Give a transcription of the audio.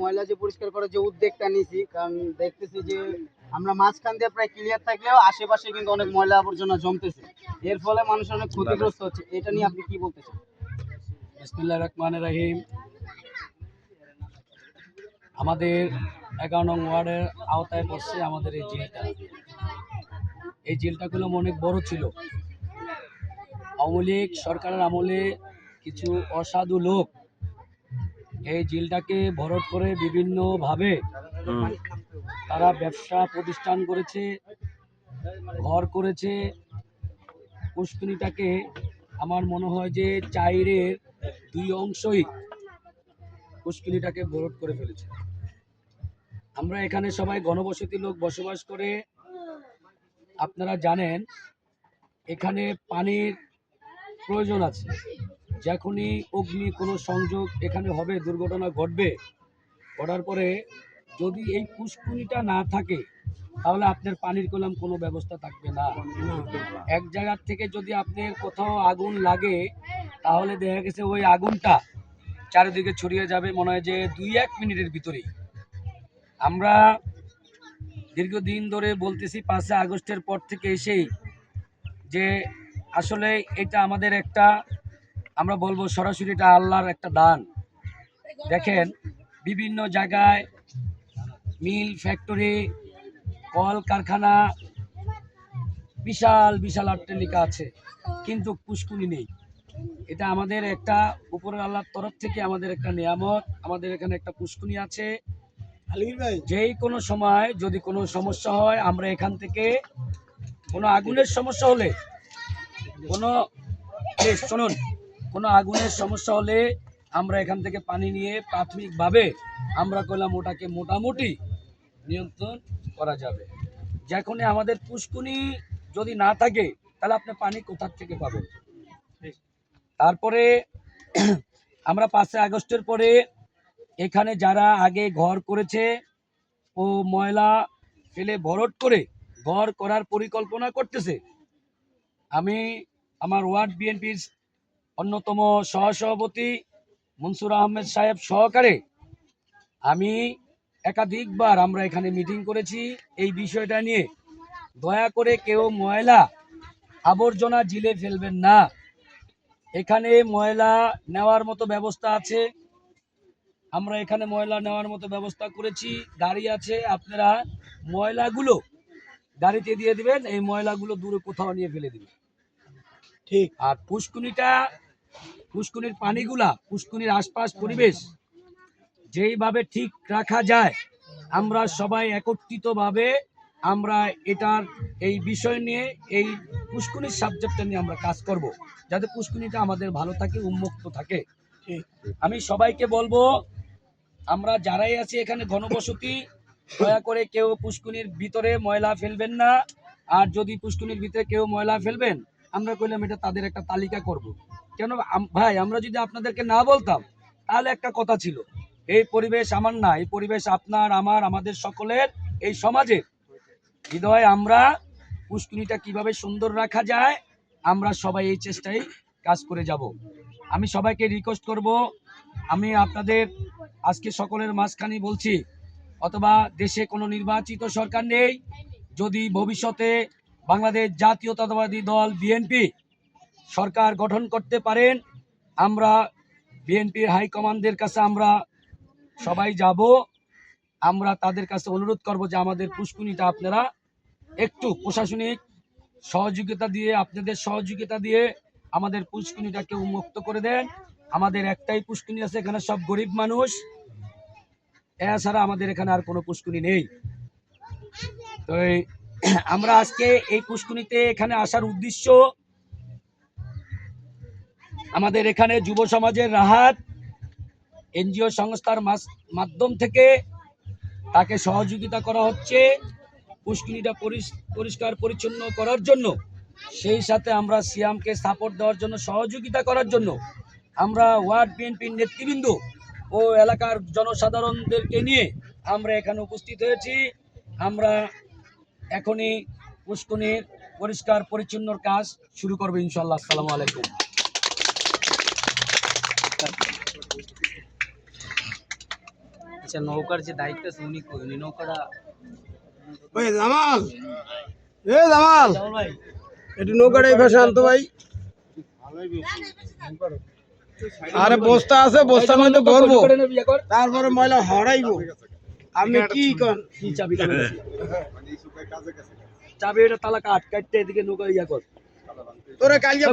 ময়লা যে পরিষ্কার করার যে উদ্যোগটা নিয়েছি কারণ দেখতেছি যে আমরা মাঝখান দিয়ে প্রায় ক্লিয়ার থাকলেও আশেপাশে কিন্তু অনেক ময়লা আবর্জনা জমতেছে। এর ফলে মানুষ অনেক ক্ষতিগ্রস্ত হচ্ছে। এটা নিয়ে আপনি কি বলতে চান বিসমিল্লাহ রাহিম। আমাদের এগারো নং ওয়ার্ডের আওতায় পড়ছে আমাদের এই জেলটা। এই জেলটা করলাম অনেক বড় ছিল। আওয়ামী লীগ সরকারের আমলে কিছু অসাধু লোক এই জেলটাকে ভরট করে বিভিন্নভাবে তারা ব্যবসা প্রতিষ্ঠান করেছে, ঘর করেছে। পুষ্করিটাকে আমার মনে হয় যে চাইরের দুই অংশই পুষ্কিনিটাকে বরট করে ফেলেছে। আমরা এখানে সবাই গণবসতি লোক বসবাস করে। আপনারা জানেন, এখানে পানির প্রয়োজন আছে। যখনই অগ্নি কোনো সংযোগ এখানে হবে, দুর্ঘটনা ঘটবে ঘটার পরে যদি এই পুষ্কুনিটা না থাকে, তাহলে আপনার পানির কলাম কোনো ব্যবস্থা থাকবে না। এক জায়গার থেকে যদি আপনার কোথাও আগুন লাগে, তাহলে দেখা গেছে ওই আগুনটা চারিদিকে ছড়িয়ে যাবে, মনে হয় যে দুই এক মিনিটের ভিতরেই। আমরা দীর্ঘদিন ধরে বলতেছি পাঁচে আগস্টের পর থেকে এসেই যে আসলে এটা আমাদের একটা আমরা বলব সরাসরি এটা আল্লাহর একটা দান। দেখেন বিভিন্ন জায়গায় মিল ফ্যাক্টরি কল কারখানা বিশাল বিশাল অট্টালিকা আছে কিন্তু পুষ্কুনি নেই। এটা আমাদের একটা উপরের আল্লাহর তরফ থেকে আমাদের একটা নিয়ামত আমাদের এখানে একটা পুষ্কুনি আছে। যেই কোনো সময় যদি কোনো সমস্যা হয় আমরা এখান থেকে কোনো আগুনের সমস্যা হলে কোনো শুনুন। কোনো আগুনের সমস্যা হলে আমরা এখান থেকে পানি নিয়ে প্রাথমিকভাবে আমরা করলাম ওটাকে মোটামুটি নিয়ন্ত্রণ করা যাবে। যখনই আমাদের পুষ্কুনি যদি না থাকে, তাহলে আপনি পানি কোথার থেকে পাবেন? তারপরে আমরা পাঁচই আগস্টের পরে এখানে যারা আগে ঘর করেছে ও ময়লা ফেলে ভরট করে ঘর করার পরিকল্পনা করতেছে, আমি আমার ওয়ার্ড বিএনপির অন্যতম সহসভাপতি মনসুর আহমেদ সাহেব সহকারে আমি একাধিকবার আমরা এখানে মিটিং করেছি। এই বিষয়টা নিয়ে দয়া করে কেউ ময়লা আবর্জনা জিলে ফেলবেন না। এখানে ময়লা নেওয়ার মতো ব্যবস্থা আছে। আমরা এখানে ময়লা নেওয়ার মতো ব্যবস্থা করেছি। গাড়ি আছে আপনারা ময়লাগুলো গাড়িতে দিয়ে দিবেন এই ময়লাগুলো দূরে কোথাও নিয়ে ফেলে দিবেন। ঠিক। আর পুষ্কুনিটা পুষ্কুনির পানিগুলা পুষ্কুনির আশপাশ পরিবেশ যেইভাবে ঠিক রাখা যায়, আমরা সবাই একত্রিতভাবে আমরা এটার এই বিষয় নিয়ে, এই পুষ্কুনির সাবজেক্টটা নিয়ে আমরা কাজ করব, যাতে পুষ্কুনিটা আমাদের ভালো থাকে, উন্মুক্ত থাকে। আমি সবাইকে বলব, আমরা যারাই আছি এখানে ঘনবসতি, দয়া করে কেউ পুষ্কুনির ভিতরে ময়লা ফেলবেন না। আর যদি পুষ্কুনির ভিতরে কেউ ময়লা ফেলবেন, আমরা কইলাম এটা তাদের একটা তালিকা করব। কেন ভাই, আমরা যদি আপনাদেরকে না বলতাম, তাহলে একটা কথা ছিল, এই পরিবেশ আমার না, এই পরিবেশ আপনার, আমার, আমাদের সকলের, এই সমাজের হৃদয় আমরা পুষ্কুনিটা কীভাবে সুন্দর রাখা যায়, আমরা সবাই এই চেষ্টায় কাজ করে যাব। আমি সবাইকে রিকোয়েস্ট করব, আমি আপনাদের আজকে সকলের মাঝখানে বলছি, অথবা দেশে কোনো নির্বাচিত সরকার নেই, যদি ভবিষ্যতে বাংলাদেশ জাতীয়তাবাদী দল, বিএনপি সরকার গঠন করতে পারেন, আমরা বিএনপির হাইকমান্ডের কাছে আমরা সবাই যাব। আমরা তাদের কাছে অনুরোধ করব যে আমাদের পুষ্কুনিটা আপনারা একটু প্রশাসনিক সহযোগিতা দিয়ে, আপনাদের সহযোগিতা দিয়ে আমাদের পুষ্কুনিটাকে উন্মুক্ত করে দেন। আমাদের একটাই পুষ্কুনি আছে, এখানে সব গরিব মানুষ। এছাড়া আমাদের এখানে আর কোনো পুষ্কুনি নেই। তো আমরা আজকে এই পুষ্কুনিতে এখানে আসার উদ্দেশ্য আমাদের এখানে যুব সমাজের রাহাত এনজিও সংস্থার মাধ্যম থেকে তাকে সহযোগিতা করা হচ্ছে পুষ্কিনিটা পরিষ্কার পরিচ্ছন্ন করার জন্য। সেই সাথে আমরা সিয়ামকে সাপোর্ট দেওয়ার জন্য, সহযোগিতা করার জন্য আমরা ওয়ার্ড বিএনপির নেতৃবৃন্দ ও এলাকার জনসাধারণদেরকে নিয়ে আমরা এখানে উপস্থিত হয়েছি। আমরা এখনই পুষ্কুনির পরিষ্কার পরিচ্ছন্নর কাজ শুরু করব ইনশাল্লাহ আসসালামু আলাইকুম। আচ্ছা নৌকার যে দায়িত্ব আছে উনি উনি নৌকাটা ওই জামাল! এ জামাল! একটু নৌকাটা এই ভাষা আনতো ভাই। আরে বস্তা আছে বস্তার মধ্যে ভরবো। তারপরে ময়লা হরাইবো। আপনি কি কন? কি চাবি কেন চাবি এটা তালা কাট কাটতে এদিকে নৌকা ইয়া কর। তোরে কালকে